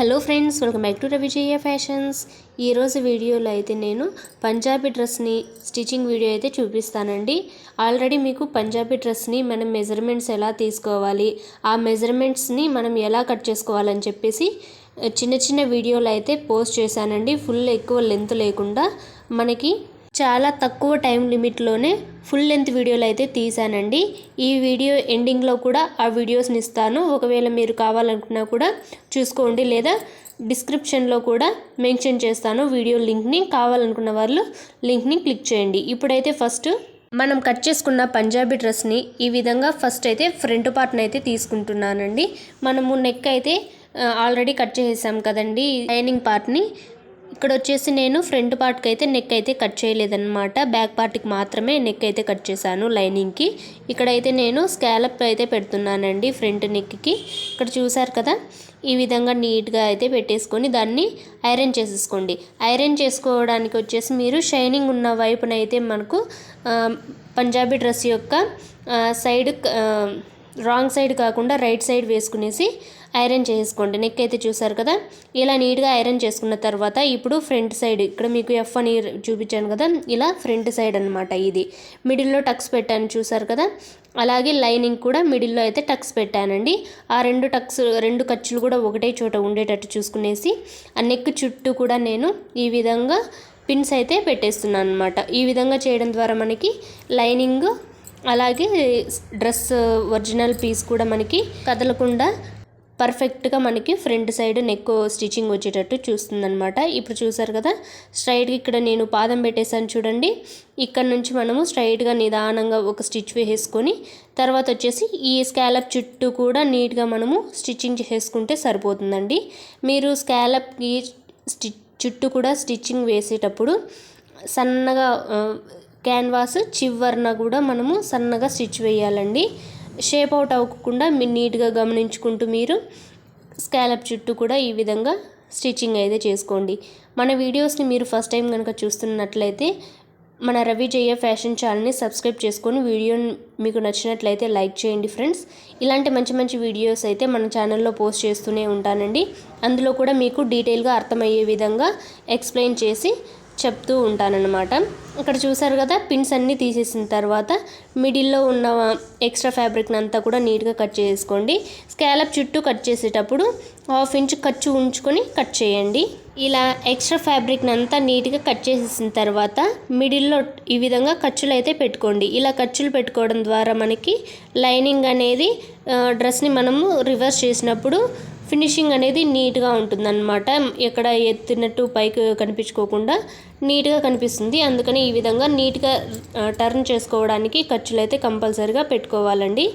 Hello friends welcome back to Ravijaya fashions. ఈరోజు వీడియోలో అయితే నేను పంజాబీ డ్రెస్ని స్టిచ్చింగ్ వీడియో అయితే చూపిస్తానండి. ఆల్రెడీ మీకు పంజాబీ డ్రెస్ని మనం మెజర్మెంట్స్ ఎలా తీసుకోవాలి ఆ మెజర్మెంట్స్ని మనం ఎలా కట్ చేసుకోవాలని చెప్పేసి చిన్న చిన్న వీడియోలు అయితే పోస్ట్ చేశానండి. ఫుల్ ఎక్కువ లెంత్ లేకుండా మనకి చాలా తక్కువ టైం లిమిట్లోనే ఫుల్ లెంత్ వీడియోలు అయితే తీసానండి ఈ వీడియో ఎండింగ్లో కూడా ఆ వీడియోస్ని ఇస్తాను. ఒకవేళ మీరు కావాలనుకున్నా కూడా చూసుకోండి లేదా డిస్క్రిప్షన్లో కూడా మెన్షన్ చేస్తాను వీడియో లింక్ని. కావాలనుకున్న వాళ్ళు లింక్ని క్లిక్ చేయండి. ఇప్పుడైతే ఫస్ట్ మనం కట్ చేసుకున్న పంజాబీ డ్రెస్ని ఈ విధంగా ఫస్ట్ అయితే ఫ్రంట్ పార్ట్ని అయితే తీసుకుంటున్నానండి. మనము నెక్ అయితే ఆల్రెడీ కట్ చేసేసాం కదండి లైనింగ్ పార్ట్ని. ఇక్కడ వచ్చేసి నేను ఫ్రంట్ పార్ట్కి అయితే నెక్ అయితే కట్ చేయలేదన్నమాట. బ్యాక్ పార్ట్కి మాత్రమే నెక్ అయితే కట్ చేశాను లైనింగ్కి. ఇక్కడైతే నేను స్కాలప్ అయితే పెడుతున్నానండి ఫ్రంట్ నెక్కి. ఇక్కడ చూసారు కదా? ఈ విధంగా నీట్గా అయితే పెట్టేసుకొని దాన్ని ఐరన్ చేసేసుకోండి. ఐరన్ చేసుకోవడానికి వచ్చేసి మీరు షైనింగ్ ఉన్న వైపున అయితే మనకు పంజాబీ డ్రెస్ యొక్క సైడ్ రాంగ్ సైడ్ కాకుండా రైట్ సైడ్ వేసుకునేసి ఐరన్ చేసుకోండి. నెక్ అయితే చూసారు కదా? ఇలా నీట్గా ఐరన్ చేసుకున్న తర్వాత ఇప్పుడు ఫ్రంట్ సైడ్ ఇక్కడ మీకు ఎఫ్ అని చూపించాను కదా? ఇలా ఫ్రంట్ సైడ్ అనమాట ఇది. మిడిల్లో టక్స్ పెట్టాను చూసారు కదా? అలాగే లైనింగ్ కూడా మిడిల్లో అయితే టక్స్ పెట్టానండి. ఆ రెండు టక్స్ రెండు ఖర్చులు కూడా ఒకటే చోట ఉండేటట్టు చూసుకునేసి ఆ నెక్ చుట్టూ కూడా నేను ఈ విధంగా పిన్స్ అయితే పెట్టేస్తున్నాను అనమాట ఈ విధంగా చేయడం ద్వారా మనకి లైనింగ్ అలాగే డ్రెస్ ఒరిజినల్ పీస్ కూడా మనకి కదలకుండా పర్ఫెక్ట్గా మనకి ఫ్రంట్ సైడ్ నెక్ స్టిచ్చింగ్ వచ్చేటట్టు చూస్తుందనమాట ఇప్పుడు చూసారు కదా స్ట్రైట్గా ఇక్కడ నేను పాదం పెట్టేశాను చూడండి. ఇక్కడ నుంచి మనము స్ట్రైట్గా నిదానంగా ఒక స్టిచ్ వేసేసుకొని తర్వాత వచ్చేసి ఈ స్కాలప్ చుట్టూ కూడా నీట్గా మనము స్టిచ్చింగ్ చేసుకుంటే సరిపోతుందండి. మీరు స్కాలప్కి స్టి చుట్టూ కూడా స్టిచ్చింగ్ వేసేటప్పుడు సన్నగా క్యాన్వాస్ చివరన కూడా మనము సన్నగా స్టిచ్ వేయాలండి. షేప్ అవుట్ అవ్వకుండా మీరు నీట్గా గమనించుకుంటూ మీరు స్కాలప్ చుట్టూ కూడా ఈ విధంగా స్టిచ్చింగ్ అయితే చేసుకోండి. మన వీడియోస్ని మీరు ఫస్ట్ టైం కనుక చూస్తున్నట్లయితే మన రవి జయ ఫ్యాషన్ ఛానల్ని సబ్స్క్రైబ్ చేసుకొని వీడియోని మీకు నచ్చినట్లయితే లైక్ చేయండి ఫ్రెండ్స్ ఇలాంటి మంచి మంచి వీడియోస్ అయితే మన ఛానల్లో పోస్ట్ చేస్తూనే ఉంటానండి. అందులో కూడా మీకు డీటెయిల్గా అర్థమయ్యే విధంగా ఎక్స్ప్లెయిన్ చేసి చెప్తూ ఉంటానన్నమాట. ఇక్కడ చూసారు కదా పిన్స్ అన్నీ తీసేసిన తర్వాత మిడిల్లో ఉన్న ఎక్స్ట్రా ఫ్యాబ్రిక్ని అంతా కూడా నీట్గా కట్ చేసుకోండి. స్కాలప్ చుట్టూ కట్ చేసేటప్పుడు హాఫ్ ఇంచ్ ఖర్చు ఉంచుకొని కట్ చేయండి. ఇలా ఎక్స్ట్రా ఫ్యాబ్రిక్ని అంతా నీట్గా కట్ చేసేసిన తర్వాత మిడిల్లో ఈ విధంగా ఖర్చులు అయితే పెట్టుకోండి. ఇలా ఖర్చులు పెట్టుకోవడం ద్వారా మనకి లైనింగ్ అనేది డ్రెస్ని మనము రివర్స్ చేసినప్పుడు ఫినిషింగ్ అనేది నీట్గా ఉంటుందన్నమాట. ఎక్కడ ఎత్తినట్టు పైకి కనిపించుకోకుండా నీట్గా కనిపిస్తుంది. అందుకని ఈ విధంగా నీట్గా టర్న్ చేసుకోవడానికి ఖర్చులు అయితే కంపల్సరీగా పెట్టుకోవాలండి.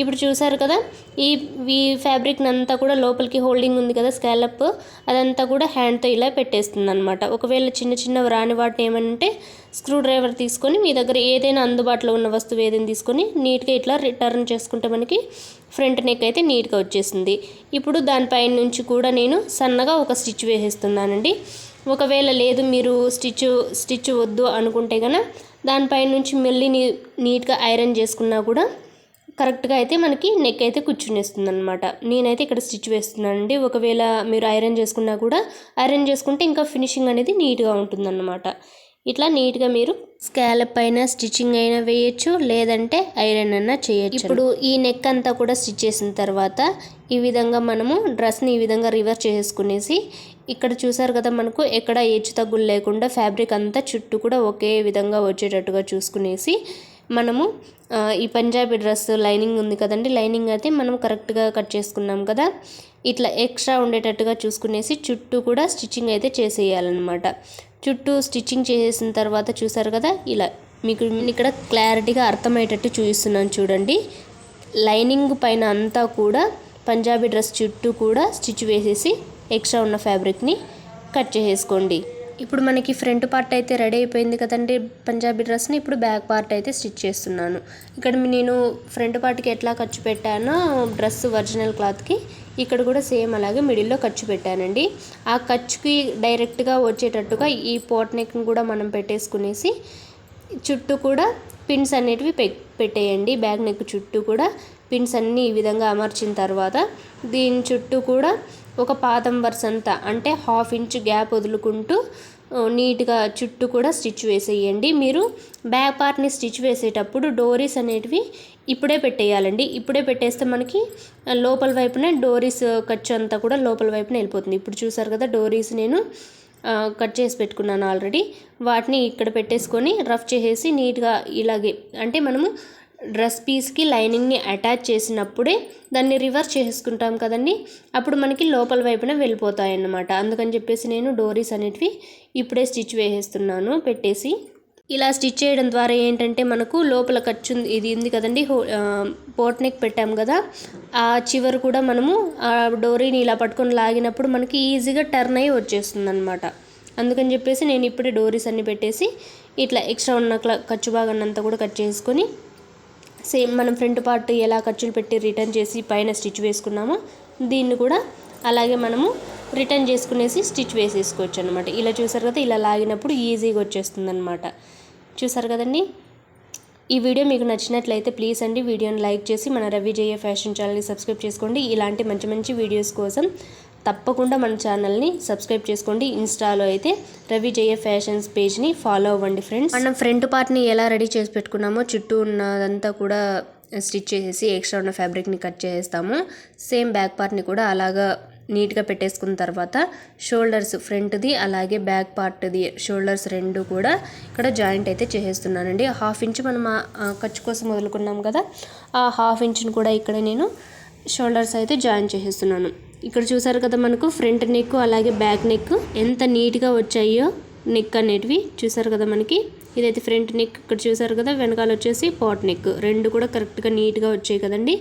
ఇప్పుడు చూసారు కదా ఈ ఈ ఫ్యాబ్రిక్ అంతా కూడా లోపలికి హోల్డింగ్ ఉంది కదా స్కాలప్ అదంతా కూడా హ్యాండ్తో ఇలా పెట్టేస్తుంది అనమాట ఒకవేళ చిన్న చిన్న రాని వాటిని ఏమంటే స్క్రూ డ్రైవర్ తీసుకొని మీ దగ్గర ఏదైనా అందుబాటులో ఉన్న వస్తువు ఏదైనా తీసుకొని నీట్గా ఇట్లా రిటర్న్ చేసుకుంటే మనకి ఫ్రంట్ నెక్ అయితే నీట్గా వచ్చేసింది. ఇప్పుడు దానిపైన నుంచి కూడా నేను సన్నగా ఒక స్టిచ్ వేసేస్తున్నానండి. ఒకవేళ లేదు మీరు స్టిచ్ స్టిచ్ వద్దు అనుకుంటే కనుక దానిపైన నుంచి మళ్ళీ నీ నీట్గా ఐరన్ చేసుకున్నా కూడా కరెక్ట్గా అయితే మనకి నెక్ అయితే కూర్చునేస్తుంది అనమాట నేనైతే ఇక్కడ స్టిచ్ వేస్తున్నానండి. ఒకవేళ మీరు ఐరన్ చేసుకున్నా కూడా ఐరన్ చేసుకుంటే ఇంకా ఫినిషింగ్ అనేది నీట్గా ఉంటుందన్నమాట. ఇట్లా నీట్గా మీరు స్కాలప్ అయినా స్టిచ్చింగ్ అయినా వేయచ్చు. లేదంటే ఐరన్ అయినా చేయొచ్చు. ఇప్పుడు ఈ నెక్ అంతా కూడా స్టిచ్ చేసిన తర్వాత ఈ విధంగా మనము డ్రెస్ని ఈ విధంగా రివర్స్ చేసుకునేసి ఇక్కడ చూసారు కదా మనకు ఎక్కడ హెచ్చు తగ్గులు లేకుండా ఫ్యాబ్రిక్ అంతా చుట్టూ కూడా ఒకే విధంగా వచ్చేటట్టుగా చూసుకునేసి మనము ఈ పంజాబీ డ్రెస్ లైనింగ్ ఉంది కదండి లైనింగ్ అయితే మనం కరెక్ట్గా కట్ చేసుకున్నాం కదా. ఇట్లా ఎక్స్ట్రా ఉండేటట్టుగా చూసుకునేసి చుట్టూ కూడా స్టిచ్చింగ్ అయితే చేసేయాలన్నమాట. చుట్టూ స్టిచ్చింగ్ చేసేసిన తర్వాత చూసారు కదా ఇలా మీకు ఇక్కడ క్లారిటీగా అర్థమయ్యేటట్టు చూపిస్తున్నాను చూడండి. లైనింగ్ పైన అంతా కూడా పంజాబీ డ్రెస్ చుట్టూ కూడా స్టిచ్ వేసేసి ఎక్స్ట్రా ఉన్న ఫ్యాబ్రిక్ని కట్ చేసేసుకోండి. ఇప్పుడు మనకి ఫ్రంట్ పార్ట్ అయితే రెడీ అయిపోయింది కదండి పంజాబీ డ్రెస్ని. ఇప్పుడు బ్యాక్ పార్ట్ అయితే స్టిచ్ చేస్తున్నాను. ఇక్కడ నేను ఫ్రంట్ పార్ట్కి ఎట్లా ఖర్చు పెట్టానో డ్రెస్ ఒరిజినల్ క్లాత్కి ఇక్కడ కూడా సేమ్ అలాగే మిడిల్లో ఖర్చు పెట్టానండి. ఆ ఖర్చుకి డైరెక్ట్గా వచ్చేటట్టుగా ఈ పోట్ నెక్ని కూడా మనం పెట్టేసుకునేసి చుట్టూ కూడా పిన్స్ అనేటివి పె పెట్టేయండి. బ్యాగ్ నెక్ చుట్టూ కూడా పిన్స్ అన్నీ ఈ విధంగా అమర్చిన తర్వాత దీని చుట్టూ కూడా ఒక పాదం వర్స్ అంతా అంటే హాఫ్ ఇంచ్ గ్యాప్ వదులుకుంటూ నీట్గా చుట్టూ కూడా స్టిచ్ వేసేయండి. మీరు బ్యాక్ పార్ట్ని స్టిచ్ వేసేటప్పుడు డోరీస్ అనేటివి ఇప్పుడే పెట్టేయాలండి. ఇప్పుడే పెట్టేస్తే మనకి లోపల వైపునే డోరీస్ ఖర్చు అంతా కూడా లోపల వైపున వెళ్ళిపోతుంది. ఇప్పుడు చూసారు కదా డోరీస్ నేను కట్ చేసి పెట్టుకున్నాను ఆల్రెడీ. వాటిని ఇక్కడ పెట్టేసుకొని రఫ్ చేసేసి నీట్గా ఇలాగే అంటే మనము డ్రెస్ పీస్కి లైనింగ్ని అటాచ్ చేసినప్పుడే దాన్ని రివర్స్ చేసుకుంటాం కదండి. అప్పుడు మనకి లోపల వైపున వెళ్ళిపోతాయి అన్నమాట అందుకని చెప్పేసి నేను డోరీస్ అనేటివి ఇప్పుడే స్టిచ్ వేసేస్తున్నాను పెట్టేసి. ఇలా స్టిచ్ చేయడం ద్వారా ఏంటంటే మనకు లోపల ఖర్చు ఉంది- ఇది ఉంది కదండి. హో పోట్ నెక్ పెట్టాం కదా. ఆ చివరి కూడా మనము ఆ డోరీని ఇలా పట్టుకొని లాగినప్పుడు మనకి ఈజీగా టర్న్ అయ్యి వచ్చేస్తుంది అనమాట అందుకని చెప్పేసి నేను ఇప్పుడే డోరీస్ అన్ని పెట్టేసి ఇట్లా ఎక్స్ట్రా ఉన్న ఖర్చు భాగాన్ని అంతా కూడా కట్ చేసుకొని సేమ్ మనం ఫ్రంట్ పార్ట్ ఎలా ఖర్చులు పెట్టి రిటర్న్ చేసి పైన స్టిచ్ వేసుకున్నామో దీన్ని కూడా అలాగే మనము రిటర్న్ చేసుకునేసి స్టిచ్ వేసేసుకోవచ్చు అనమాట ఇలా చూసారు కదా ఇలా లాగినప్పుడు ఈజీగా వచ్చేస్తుంది అనమాట చూసారు కదండి? ఈ వీడియో మీకు నచ్చినట్లయితే ప్లీజ్ అండి వీడియోని లైక్ చేసి మన రవి జయ ఫ్యాషన్ ఛానల్ని సబ్స్క్రైబ్ చేసుకోండి. ఇలాంటి మంచి మంచి వీడియోస్ కోసం తప్పకుండా మన ఛానల్ని సబ్స్క్రైబ్ చేసుకోండి. ఇన్స్టాలో అయితే రవి జయ ఫ్యాషన్స్ పేజ్ని ఫాలో అవ్వండి ఫ్రెండ్స్. మనం ఫ్రంట్ పార్ట్ని ఎలా రెడీ చేసి పెట్టుకున్నామో చుట్టూ ఉన్నదంతా కూడా స్టిచ్ చేసేసి ఎక్స్ట్రా ఉన్న ఫ్యాబ్రిక్ని కట్ చేసేస్తాము. సేమ్ బ్యాక్ పార్ట్ని కూడా అలాగా నీట్గా పెట్టేసుకున్న తర్వాత షోల్డర్స్ ఫ్రంట్ది అలాగే బ్యాక్ పార్ట్ది షోల్డర్స్ రెండు కూడా ఇక్కడ జాయింట్ అయితే చేసేస్తున్నానండి. హాఫ్ ఇంచ్ మనం ఆ- ఖర్చు కోసం వదులుకున్నాం కదా ఆ హాఫ్ ఇంచ్ని కూడా ఇక్కడ నేను షోల్డర్స్ అయితే జాయిన్ చేసేస్తున్నాను. ఇక్కడ చూసారు కదా మనకు ఫ్రంట్ నెక్ అలాగే బ్యాక్ నెక్ ఎంత నీట్గా వచ్చాయో నెక్ అనేటివి చూసారు కదా మనకి. ఇదైతే ఫ్రంట్ నెక్ ఇక్కడ చూసారు కదా వెనకాల వచ్చేసి పాట్ నెక్. రెండు కూడా కరెక్ట్గా నీట్గా వచ్చాయి కదండి.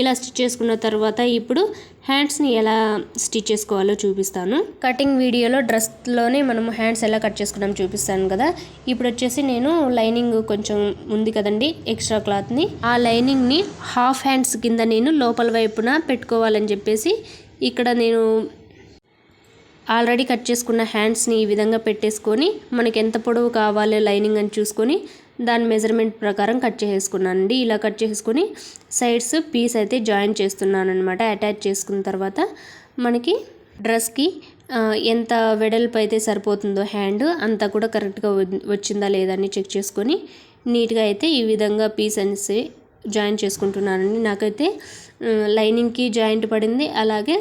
ఇలా స్టిచ్ చేసుకున్న తర్వాత ఇప్పుడు హ్యాండ్స్ని ఎలా స్టిచ్ చేసుకోవాలో చూపిస్తాను. కటింగ్ వీడియోలో డ్రెస్లోనే మనం హ్యాండ్స్ ఎలా కట్ చేసుకున్నాం చూపిస్తాను కదా. ఇప్పుడు వచ్చేసి నేను లైనింగ్ కొంచెం ఉంది కదండి ఎక్స్ట్రా క్లాత్ని. ఆ లైనింగ్ని హాఫ్ హ్యాండ్స్ కింద నేను లోపల వైపున పెట్టుకోవాలని చెప్పేసి ఇక్కడ నేను ఆల్రెడీ కట్ చేసుకున్న హ్యాండ్స్ని ఈ విధంగా పెట్టేసుకొని మనకి ఎంత పొడవు కావాలి లైనింగ్ అని చూసుకొని దాని మెజర్మెంట్ ప్రకారం కట్ చేసేసుకున్నానండి. ఇలా కట్ చేసుకొని సైడ్స్ పీస్ అయితే జాయిన్ చేస్తున్నాను అనమాట అటాచ్ చేసుకున్న తర్వాత మనకి డ్రెస్కి ఎంత వెడల్పు అయితే సరిపోతుందో హ్యాండ్ అంతా కూడా కరెక్ట్గా వచ్చిందా లేదా అని చెక్ చేసుకొని నీట్గా అయితే ఈ విధంగా పీస్ అనేసి జాయిన్ చేసుకుంటున్నానండి నాకైతే లైనింగ్కి జాయింట్ పడింది. అలాగే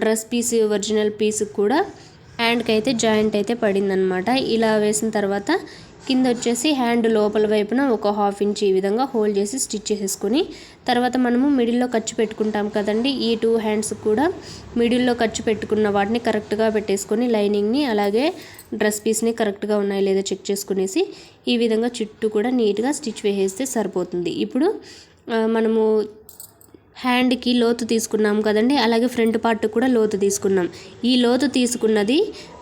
డ్రెస్ పీస్ ఒరిజినల్ పీస్ కూడా హ్యాండ్కి అయితే జాయింట్ అయితే పడిందనమాట ఇలా వేసిన తర్వాత కింద వచ్చేసి హ్యాండ్ లోపల వైపున ఒక హాఫ్ ఇంచ్ ఈ విధంగా హోల్డ్ చేసి స్టిచ్ చేసేసుకుని తర్వాత మనము మిడిల్లో ఖర్చు పెట్టుకుంటాం కదండి ఈ టూ హ్యాండ్స్ కూడా మిడిల్లో ఖర్చు పెట్టుకున్న వాటిని కరెక్ట్గా పెట్టేసుకొని లైనింగ్ని అలాగే డ్రెస్ పీస్ని కరెక్ట్గా ఉన్నాయో లేదో చెక్ చేసుకునేసి ఈ విధంగా చుట్టూ కూడా నీట్గా స్టిచ్ వేసేస్తే సరిపోతుంది. ఇప్పుడు మనము హ్యాండ్కి లోతు తీసుకున్నాం కదండి. అలాగే ఫ్రంట్ పార్ట్ కూడా లోతు తీసుకున్నాం. ఈ లోతు తీసుకున్నది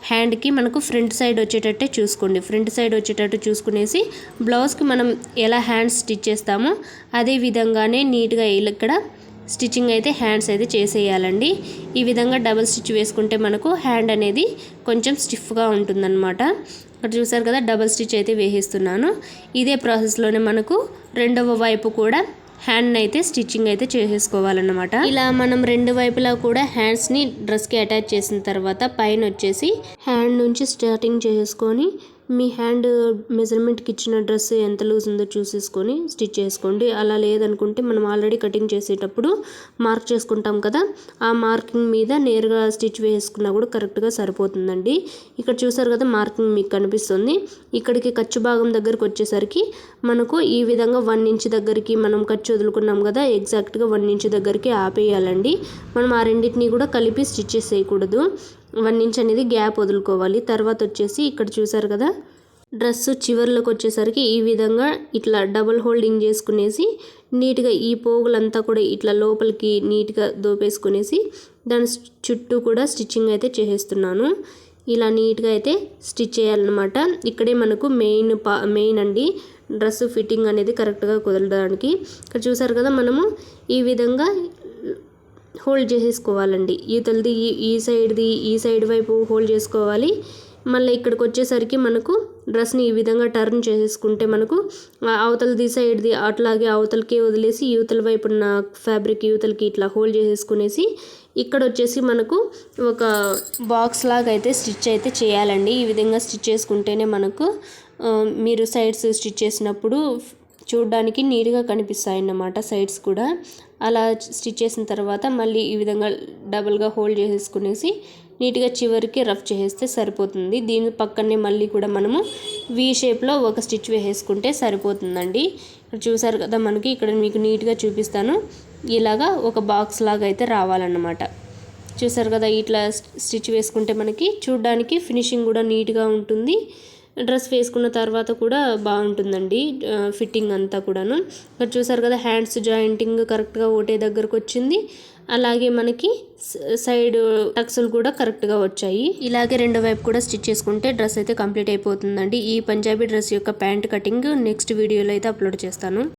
హ్యాండ్కి మనకు ఫ్రంట్ సైడ్ వచ్చేటట్టే చూసుకోండి. ఫ్రంట్ సైడ్ వచ్చేటట్టు చూసుకునేసి బ్లౌజ్కి మనం ఎలా హ్యాండ్స్ స్టిచ్ చేస్తామో అదే విధంగానే నీట్గా ఇక్కడ స్టిచ్చింగ్ అయితే హ్యాండ్స్ అయితే చేసేయాలండి. ఈ విధంగా డబల్ స్టిచ్ వేసుకుంటే మనకు హ్యాండ్ అనేది కొంచెం స్టిఫ్గా ఉంటుందన్నమాట. ఇక్కడ చూసారు కదా డబల్ స్టిచ్ అయితే వేసేస్తున్నాను. ఇదే ప్రాసెస్లోనే మనకు రెండవ వైపు కూడా హ్యాండ్ అయితే స్టిచ్చింగ్ అయితే చేసేసుకోవాలన్నమాట. ఇలా మనం రెండు వైపులా కూడా హ్యాండ్స్ని డ్రెస్కి అటాచ్ చేసిన తర్వాత పైన వచ్చేసి హ్యాండ్ నుంచి స్టార్టింగ్ చేసుకొని మీ హ్యాండ్ మెజర్మెంట్కి ఇచ్చిన డ్రెస్ ఎంత లూజ్ ఉందో చూసేసుకొని స్టిచ్ చేసుకోండి. అలా లేదనుకుంటే మనం ఆల్రెడీ కటింగ్ చేసేటప్పుడు మార్క్ చేసుకుంటాం కదా ఆ మార్కింగ్ మీద నేరుగా స్టిచ్ వేసుకున్నా కూడా కరెక్ట్గా సరిపోతుందండి. ఇక్కడ చూసారు కదా మార్కింగ్ మీకు కనిపిస్తుంది. ఇక్కడికి ఖర్చు భాగం దగ్గరికి వచ్చేసరికి మనకు ఈ విధంగా వన్ ఇంచ్ దగ్గరికి మనం ఖర్చు వదులుకున్నాం కదా ఎగ్జాక్ట్గా వన్ ఇంచ్ దగ్గరికి ఆపేయాలండి. మనం ఆ రెండింటిని కూడా కలిపి స్టిచ్ చేయకూడదు వన్ ఇంచ్ అనేది గ్యాప్ వదులుకోవాలి. తర్వాత వచ్చేసి ఇక్కడ చూసారు కదా డ్రెస్ చివర్లోకి వచ్చేసరికి ఈ విధంగా ఇట్లా డబుల్ హోల్డింగ్ చేసుకునేసి నీట్గా ఈ పోగులంతా కూడా ఇట్లా లోపలికి నీట్గా దోపేసుకునేసి దాని చుట్టూ కూడా స్టిచ్చింగ్ అయితే చేసేస్తున్నాను. ఇలా నీట్గా అయితే స్టిచ్ చేయాలన్నమాట. ఇక్కడే మనకు మెయిన్ పా మెయిన్ అండి డ్రెస్ ఫిట్టింగ్ అనేది కరెక్ట్గా కుదరడానికి. ఇక్కడ చూసారు కదా మనము ఈ విధంగా హోల్డ్ చేసేసుకోవాలండి. ఈతలది ఈ సైడ్ది ఈ సైడ్ వైపు హోల్డ్ చేసుకోవాలి. మళ్ళీ ఇక్కడికి వచ్చేసరికి మనకు డ్రెస్ని ఈ విధంగా టర్న్ చేసేసుకుంటే మనకు అవతలది సైడ్ది అట్లాగే అవతలకి వదిలేసి యువతల వైపు ఉన్న ఫ్యాబ్రిక్ యువతలకి ఇట్లా హోల్డ్ చేసేసుకునేసి ఇక్కడ వచ్చేసి మనకు ఒక బాక్స్ లాగా అయితే స్టిచ్ అయితే చేయాలండి. ఈ విధంగా స్టిచ్ చేసుకుంటేనే మనకు మీరు సైడ్స్ స్టిచ్ చేసినప్పుడు చూడడానికి నీట్గా కనిపిస్తాయి అన్నమాట సైడ్స్ కూడా. అలా స్టిచ్ చేసిన తర్వాత మళ్ళీ ఈ విధంగా డబుల్గా హోల్డ్ చేసేసుకునేసి నీట్గా చివరికి రఫ్ చేసేస్తే సరిపోతుంది. దీని పక్కనే మళ్ళీ కూడా మనము వీ షేప్లో ఒక స్టిచ్ వేసేసుకుంటే సరిపోతుందండి. ఇక్కడ చూసారు కదా మనకి ఇక్కడ మీకు నీట్గా చూపిస్తాను. ఇలాగా ఒక బాక్స్ లాగా అయితే రావాలన్నమాట. చూసారు కదా ఇట్లా స్టిచ్ వేసుకుంటే మనకి చూడడానికి ఫినిషింగ్ కూడా నీట్గా ఉంటుంది. డ్రెస్ వేసుకున్న తర్వాత కూడా బాగుంటుందండి ఫిట్టింగ్ అంతా కూడాను. ఇక్కడ చూసారు కదా హ్యాండ్స్ జాయింటింగ్ కరెక్ట్గా ఒకటే దగ్గరకు వచ్చింది. అలాగే మనకి సైడ్ టక్సులు కూడా కరెక్ట్గా వచ్చాయి. ఇలాగే రెండో వైపు కూడా స్టిచ్ చేసుకుంటే డ్రెస్ అయితే కంప్లీట్ అయిపోతుందండి. ఈ పంజాబీ డ్రెస్ యొక్క ప్యాంట్ కటింగ్ నెక్స్ట్ వీడియోలో అయితే అప్లోడ్ చేస్తాను.